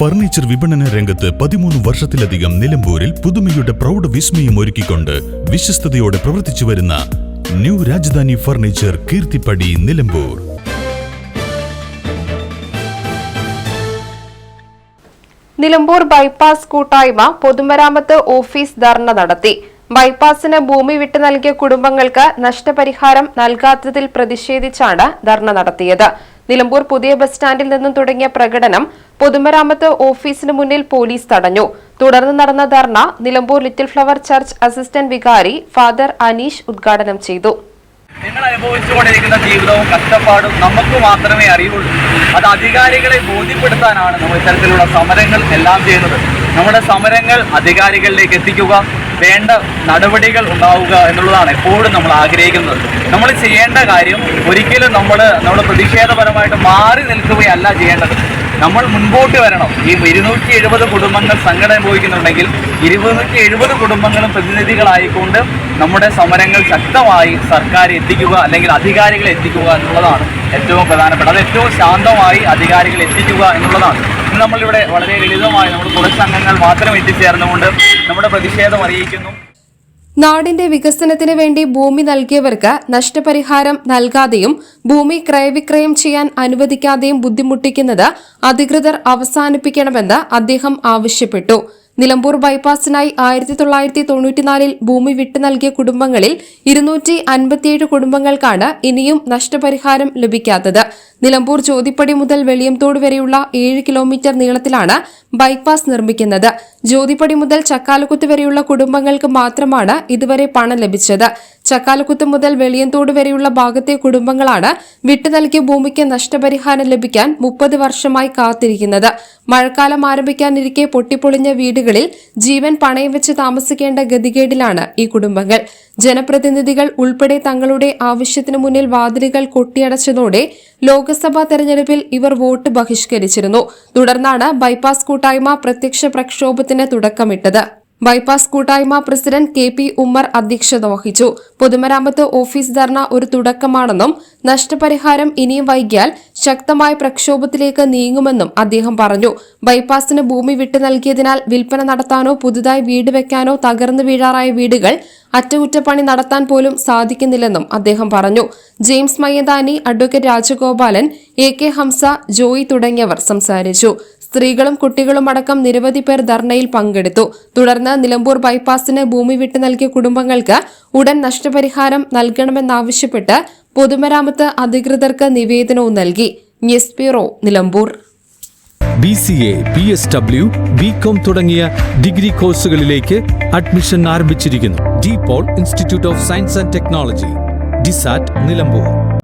Furniture വിപണന രംഗത്ത് പതിമൂന്ന് വർഷത്തിലധികം നിലമ്പൂരിൽ പുതുമയുടെ പ്രൗഢ വിസ്മയം ഒരുക്കിക്കൊണ്ട് വിശ്വസ്തയോടെ പ്രവർത്തിച്ചു വരുന്ന new Rajadhani furniture Keerthippadi Nilambur. Nilambur bypass കൂട്ടായ്മ പൊതുമരാമത്ത് ഓഫീസ് ധർണ നടത്തി. ബൈപ്പാസിന് ഭൂമി വിട്ടു നൽകിയ കുടുംബങ്ങൾക്ക് നഷ്ടപരിഹാരം നൽകാത്തതിൽ പ്രതിഷേധിച്ചാണ് ധർണ നടത്തിയത്. നിലമ്പൂർ പുതിയ ബസ് സ്റ്റാൻഡിൽ നിന്നും തുടങ്ങിയ പ്രകടനം പൊതുമരാമത്ത് ഓഫീസിന് മുന്നിൽ പോലീസ് തടഞ്ഞു. തുടർന്ന് നടന്ന dharna Nilambur little flower church assistant വികാരി ഫാദർ അനീഷ് ഉദ്ഘാടനം ചെയ്തു. നിങ്ങൾ അനുഭവിച്ചുകൊണ്ടിരിക്കുന്ന ജീവിതവും കഷ്ടപ്പാടും നമുക്ക് മാത്രമേ അറിയുള്ളൂ. അത് അധികാരികളെ ബോധ്യപ്പെടുത്താനാണ് നമ്മൾ ഇത്തരത്തിലുള്ള സമരങ്ങൾ എല്ലാം ചെയ്യുന്നത്. നമ്മുടെ സമരങ്ങൾ അധികാരികളിലേക്ക് എത്തിക്കുക വേണ്ട നടപടികൾ ഉണ്ടാവുക എന്നുള്ളതാണ് എപ്പോഴും നമ്മൾ ആഗ്രഹിക്കുന്നത്. നമ്മൾ ചെയ്യേണ്ട കാര്യം ഒരിക്കലും നമ്മൾ നമ്മൾ പ്രതിഷേധപരമായിട്ട് മാറി നിൽക്കുകയല്ല ചെയ്യേണ്ടത്. നമ്മൾ മുൻപോട്ട് വരണം. ഈ ഇരുന്നൂറ്റി എഴുപത് കുടുംബങ്ങൾ സംഘടന അനുഭവിക്കുന്നുണ്ടെങ്കിൽ ഇരുന്നൂറ്റി എഴുപത് കുടുംബങ്ങളും പ്രതിനിധികളായിക്കൊണ്ട് നമ്മുടെ സമരങ്ങൾ ശക്തമായി സർക്കാർ എത്തിക്കുക അല്ലെങ്കിൽ അധികാരികൾ എത്തിക്കുക എന്നുള്ളതാണ് ഏറ്റവും പ്രധാനപ്പെട്ടത്. അത് ഏറ്റവും ശാന്തമായി അധികാരികൾ എത്തിക്കുക എന്നുള്ളതാണ്. നമ്മളിവിടെ വളരെ ലളിതമായി നമ്മൾ കുറച്ച് അംഗങ്ങൾ മാത്രം എത്തിച്ചേർന്നുകൊണ്ട് നമ്മുടെ പ്രതിഷേധം അറിയിക്കുന്നു. നാടിന്റെ വികസനത്തിന് വേണ്ടി ഭൂമി നൽകിയവർക്ക് നഷ്ടപരിഹാരം നൽകാതെയും ഭൂമി ക്രയവിക്രയം ചെയ്യാൻ അനുവദിക്കാതെയും ബുദ്ധിമുട്ടിക്കുന്നത് അധികൃതർ അവസാനിപ്പിക്കണമെന്ന് അദ്ദേഹം ആവശ്യപ്പെട്ടു. നിലമ്പൂർ ബൈപ്പാസിനായി ആയിരത്തി തൊള്ളായിരത്തി തൊണ്ണൂറ്റിനാലിൽ ഭൂമി വിട്ടു നൽകിയ കുടുംബങ്ങളിൽ ഇരുന്നൂറ്റി അൻപത്തിയേഴ് കുടുംബങ്ങൾക്കാണ് ഇനിയും നഷ്ടപരിഹാരം ലഭിക്കാത്തത്. നിലമ്പൂർ ജ്യോതിപ്പടി മുതൽ വെളിയംതോട് വരെയുള്ള ഏഴ് കിലോമീറ്റർ നീളത്തിലാണ് ബൈപ്പാസ് നിർമ്മിക്കുന്നത്. ജ്യോതിപ്പടി മുതൽ ചക്കാലക്കുത്ത് വരെയുള്ള കുടുംബങ്ങൾക്ക് മാത്രമാണ് ഇതുവരെ പണം ലഭിച്ചത്. ചക്കാലക്കുത്ത് മുതൽ വെളിയന്തോട് വരെയുള്ള ഭാഗത്തെ കുടുംബങ്ങളാണ് വിട്ടു നൽകിയ ഭൂമിക്ക് നഷ്ടപരിഹാരം ലഭിക്കാൻ മുപ്പത് വർഷമായി കാത്തിരിക്കുന്നത്. മഴക്കാലം ആരംഭിക്കാനിരിക്കെ പൊട്ടിപ്പൊളിഞ്ഞ വീടുകളിൽ ജീവൻ പണയം വെച്ച് താമസിക്കേണ്ട ഗതികേടിലാണ് ഈ കുടുംബങ്ങൾ. ജനപ്രതിനിധികൾ ഉൾപ്പെടെ തങ്ങളുടെ ആവശ്യത്തിനു മുന്നിൽ വാതിലുകൾ കൊട്ടിയടച്ചതോടെ ലോക്സഭാ തെരഞ്ഞെടുപ്പിൽ ഇവർ വോട്ട് ബഹിഷ്കരിച്ചിരുന്നു. തുടർന്നാണ് ബൈപ്പാസ് കൂട്ടായ്മ പ്രത്യക്ഷ പ്രക്ഷോഭത്തിന് തുടക്കമിട്ടത്. ബൈപ്പാസ് കൂട്ടായ്മ പ്രസിഡന്റ് കെ പി ഉമ്മർ അധ്യക്ഷത വഹിച്ചു. പൊതുമരാമത്ത് ഓഫീസ് ധർണ ഒരു തുടക്കമാണെന്നും നഷ്ടപരിഹാരം ഇനിയും വൈകിയാൽ ശക്തമായ പ്രക്ഷോഭത്തിലേക്ക് നീങ്ങുമെന്നും അദ്ദേഹം പറഞ്ഞു. ബൈപ്പാസിന് ഭൂമി വിട്ടു നൽകിയതിനാൽ വിൽപ്പന നടത്താനോ പുതുതായി വീട് വെക്കാനോ തകർന്നു വീഴാറായ വീടുകൾ അറ്റകുറ്റപ്പണി നടത്താൻ പോലും സാധിക്കുന്നില്ലെന്നും അദ്ദേഹം പറഞ്ഞു. James Mayyadani advocate Rajagopalan A K Hamsa Joy തുടങ്ങിയവർ സംസാരിച്ചു. സ്ത്രീകളും കുട്ടികളും അടക്കം നിരവധി പേർ ധർണയിൽ പങ്കെടുത്തു. തുടർന്ന് നിലമ്പൂർ ബൈപ്പാസിന് ഭൂമി വിട്ടു നൽകിയ കുടുംബങ്ങൾക്ക് ഉടൻ നഷ്ടപരിഹാരം നൽകണമെന്നാവശ്യപ്പെട്ട് പൊതുമരാമത്ത് അധികൃതർക്ക് നിവേദനവും നൽകി. News bureau Nilambur. B C A B S W B com തുടങ്ങിയ ഡിഗ്രി കോഴ്സുകളിലേക്ക് അഡ്മിഷൻ ആരംഭിച്ചിരിക്കുന്നു. De Paul institute of science and technology DiSAT Nilambur.